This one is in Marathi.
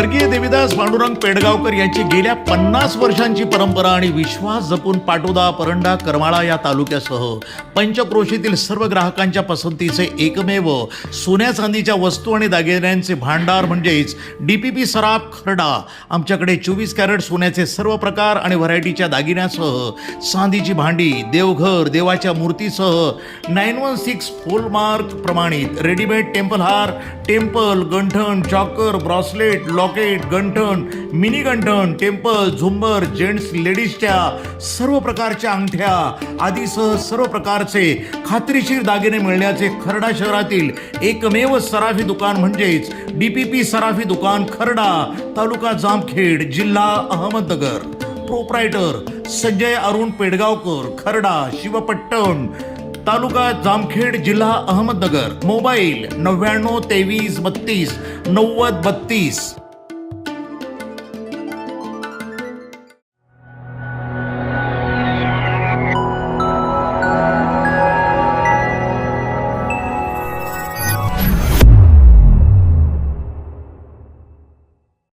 स्वर्गीय देवीदास पांडुरंग पेडगावकर यांची गेल्या पन्नास वर्षांची परंपरा आणि विश्वास जपून पाटोदा परंडा करमाळा या तालुक्यासह पंचक्रोशीतील सर्व ग्राहकांच्या पसंतीचे एकमेव सोन्या चांदीच्या वस्तू आणि दागिन्यांचे भांडार म्हणजेच डी पी पी सराफ खरडा. आमच्याकडे चोवीस कॅरेट सोन्याचे सर्व प्रकार आणि व्हरायटीच्या दागिन्यासह चांदीची भांडी देवघर देवाच्या मूर्तीसह नाईन वन सिक्स होलमार्क प्रमाणित रेडीमेड टेम्पल हार टेम्पल गंठण चॉकर ब्रॉसलेट पॉकेट गंठण मिनी गंठण टेम्पल झुंबर जेंट्स लेडीजच्या सर्व प्रकारच्या अंगठ्या आदीसह सर्व प्रकारचे खात्रीशीर दागिने मिळण्याचे खरडा शहरातील एकमेव सराफी दुकान म्हणजेच डी पी पी सराफी दुकान खरडा तालुका जामखेड जिल्हा अहमदनगर. प्रोप्रायटर संजय अरुण पेडगावकर खरडा शिवपट्टण तालुका जामखेड जिल्हा अहमदनगर. मोबाईल नव्याण्णव तेवीस बत्तीस नव्वद बत्तीस.